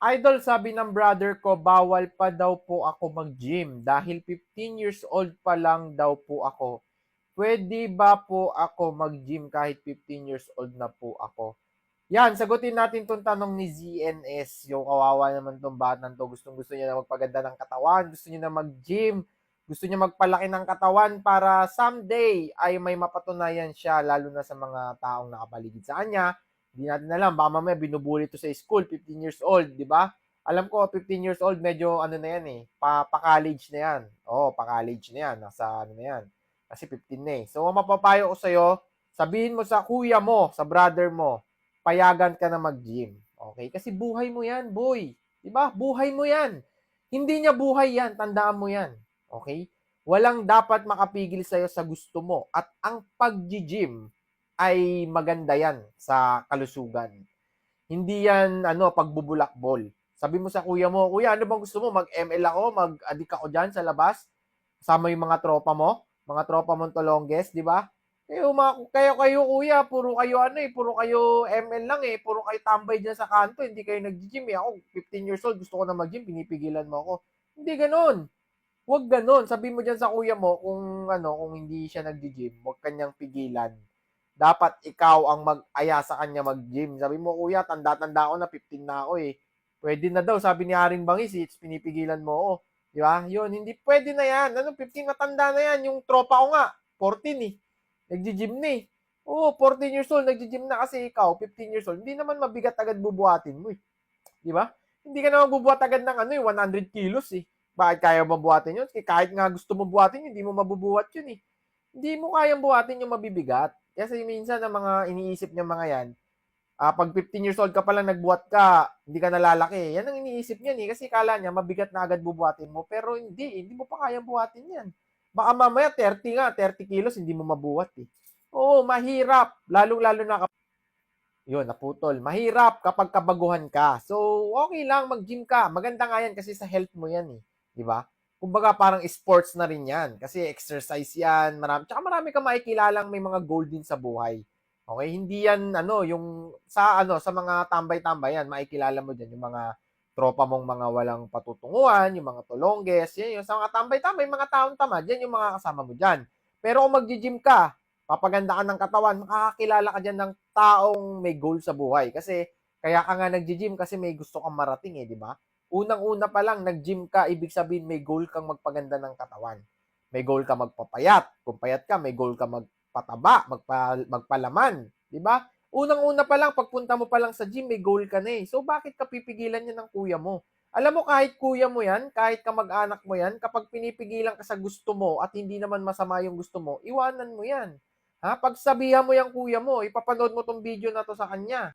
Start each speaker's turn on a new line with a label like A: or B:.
A: Idol, sabi ng brother ko, bawal pa daw po ako mag-gym dahil 15 years old pa lang daw po ako. Pwede ba po ako mag-gym kahit 15 years old na po ako? Yan, sagutin natin tong tanong ni ZNS. Yung kawawa naman tong batang to. Gustong gusto niya na magpaganda ng katawan. Gusto niya na mag-gym. Gusto niya magpalaki ng katawan para someday ay may mapatunayan siya lalo na sa mga taong nakapaligid sa kanya. Hindi natin alam. Baka mamaya binubuli to sa school. 15 years old, di ba? Alam ko, 15 years old, medyo ano na yan eh. Pa, pa-college na yan. Oo, pa-college na yan. Nasa ano na yan. Kasi 15 na eh. So, mapapayo ko sa'yo, sabihin mo sa kuya mo, sa brother mo, payagan ka na mag-gym. Okay? Kasi buhay mo yan, boy. Diba? Buhay mo yan. Hindi niya buhay yan. Tandaan mo yan. Okay? Walang dapat makapigil sa'yo sa gusto mo. At ang pag-gym ay maganda yan sa kalusugan. Hindi yan, ano, pagbubulakbol. Sabi mo sa kuya mo, kuya, ano bang gusto mo? Mag-ML ako? Mag-addict ako dyan sa labas? Kasama yung mga tropa mo? Mga tropa mong tolongges, di ba? Kayo, mga, kayo, kayo, kuya, puro kayo ano eh, puro kayo ML lang eh, puro kayo tambay dyan sa kanto, hindi kayo nag-gym eh. Ako, 15 years old, gusto ko na mag-gym, pinipigilan mo ako. Hindi ganun. Huwag ganun. Sabi mo dyan sa kuya mo, kung ano, kung hindi siya nag-gym, huwag kanyang pigilan. Dapat ikaw ang mag-aya sa kanya mag-gym. Sabi mo, kuya, tanda-tanda ako na 15 na ako eh. Pwede na daw, sabi ni Haring Bangis, eh, pinipigilan mo ako. Di ba? Yun, hindi pwede na yan. Ano, 15 na tanda na yan. Yung tropa ko nga, 14 eh. Nagji-gym na eh. Oo, 14 years old, nagji-gym na kasi ikaw, 15 years old. Hindi naman mabigat agad bubuhatin mo eh. Di ba? Hindi ka naman bubuhat agad ng ano eh, 100 kilos eh. Bakit kaya mo buhatin yun? Kahit nga gusto mo buhatin hindi mo mabubuhat yun eh. Hindi mo kayang buhatin yung mabibigat. Kasi minsan ang mga iniisip niya mga yan, ah, pag 15 years old ka pa lang nagbuhat ka, hindi ka nalalaki. Yan ang iniisip niya eh. Kasi kala niya, mabigat na agad bubuhatin mo. Pero hindi, hindi mo pa kayang buhatin yan. Baka mamaya 30 nga, 30 kilos, hindi mo mabuhat eh. Oo, mahirap. Lalong-lalo na kapag... Yun, naputol. Mahirap kapag kabaguhan ka. So, okay lang, mag-gym ka. Maganda nga yan kasi sa health mo yan eh. Di ba? Kumbaga parang sports na rin yan. Kasi exercise yan. Marami, tsaka marami ka makikilalang may mga goal din sa buhay. Okay, hindi yan ano, yung sa ano, sa mga tambay-tambay yan, makikilala mo diyan yung mga tropa mong mga walang patutunguhan, yung mga tolongges, yan yung sa mga tambay-tambay, mga taong tamad, yan yung mga kasama mo diyan. Pero kung magji-gym ka, papaganda ka ng katawan, makakakilala ka diyan ng taong may goal sa buhay. Kasi kaya ka nga nagji-gym kasi may gusto kang marating eh, di ba? Unang-una pa lang, nag-gym ka, ibig sabihin may goal kang magpaganda ng katawan. May goal ka magpapayat. Kung payat ka, may goal ka magpataba, magpa, magpalaman. Di ba? Unang-una pa lang, pagpunta mo pa lang sa gym, may goal ka na eh. So, bakit ka pipigilan yan ng kuya mo? Alam mo, kahit kuya mo yan, kahit kamag-anak mo yan, kapag pinipigilan ka sa gusto mo at hindi naman masama yung gusto mo, iwanan mo yan. Ha? Pagsabihan mo yung kuya mo, ipapanood mo tong video na to sa kanya.